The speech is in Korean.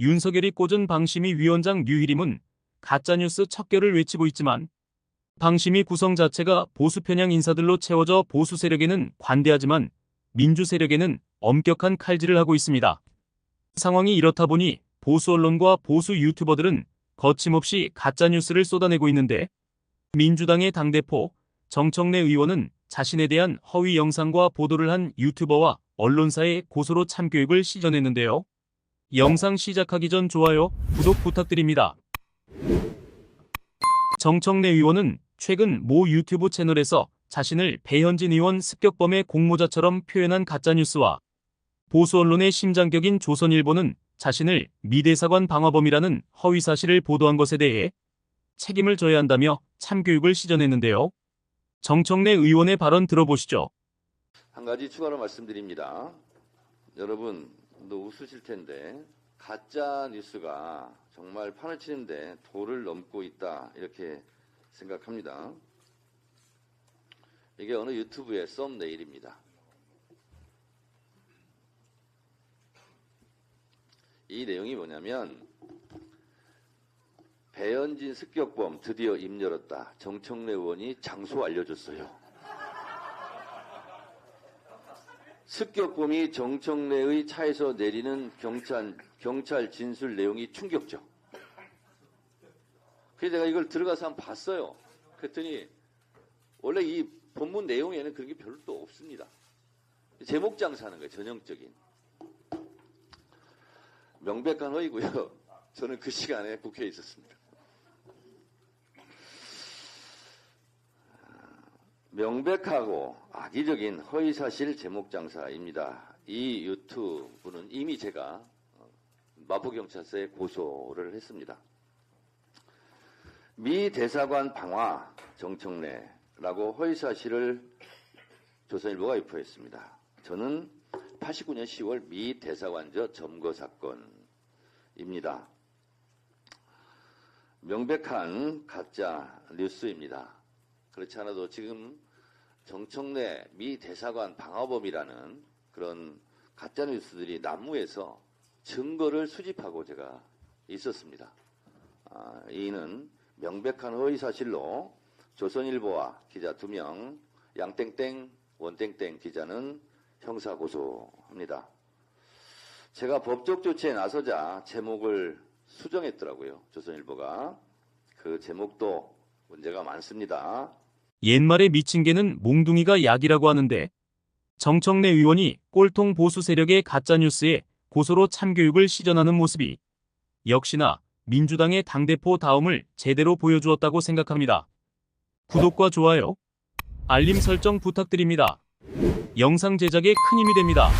윤석열이 꽂은 방심위 위원장 류희림은 가짜뉴스 척결을 외치고 있지만 방심위 구성 자체가 보수 편향 인사들로 채워져 보수 세력에는 관대하지만 민주 세력에는 엄격한 칼질을 하고 있습니다. 상황이 이렇다 보니 보수 언론과 보수 유튜버들은 거침없이 가짜뉴스를 쏟아내고 있는데 민주당의 당대표 정청래 의원은 자신에 대한 허위 영상과 보도를 한 유튜버와 언론사의 고소로 참교육을 시전했는데요. 영상 시작하기 전 좋아요, 구독 부탁드립니다. 정청래 의원은 최근 모 유튜브 채널에서 자신을 배현진 의원 습격범의 공모자처럼 표현한 가짜뉴스와 보수 언론의 심장격인 조선일보는 자신을 미대사관 방화범이라는 허위 사실을 보도한 것에 대해 책임을 져야 한다며 참교육을 시전했는데요. 정청래 의원의 발언 들어보시죠. 한 가지 추가로 말씀드립니다. 여러분, 너 웃으실 텐데 가짜 뉴스가 정말 판을 치는데 도를 넘고 있다 이렇게 생각합니다. 이게 어느 유튜브의 썸네일입니다. 이 내용이 뭐냐면 배현진 습격범 드디어 입 열었다. 정청래 의원이 장소 알려줬어요. 습격범이 정청래의 차에서 내리는 경찰, 경찰 진술 내용이 충격적. 그래서 내가 이걸 들어가서 한번 봤어요. 그랬더니 원래 이 본문 내용에는 그런 게 별로 또 없습니다. 제목 장사하는 거예요. 전형적인. 명백한 허이고요. 저는 그 시간에 국회에 있었습니다. 명백하고 악의적인 허위사실 제목 장사입니다. 이 유튜브는 이미 제가 어, 마포경찰서에 고소를 했습니다. 미 대사관 방화 정청래라고 허위사실을 조선일보가 유포했습니다. 저는 89년 10월 미 대사관저 점거 사건입니다. 명백한 가짜 뉴스입니다. 그렇지 않아도 지금 정청래 미 대사관 방화범이라는 그런 가짜 뉴스들이 난무해서 증거를 수집하고 제가 있었습니다. 아, 이는 명백한 허위 사실로 조선일보와 기자 두 명, 양땡땡, 원땡땡 기자는 형사 고소합니다. 제가 법적 조치에 나서자 제목을 수정했더라고요. 조선일보가 그 제목도 문제가 많습니다. 옛말에 미친 개는 몽둥이가 약이라고 하는데 정청래 의원이 꼴통 보수 세력의 가짜뉴스에 고소로 참교육을 시전하는 모습이 역시나 민주당의 당대표 다움을 제대로 보여주었다고 생각합니다. 구독과 좋아요, 알림 설정 부탁드립니다. 영상 제작에 큰 힘이 됩니다.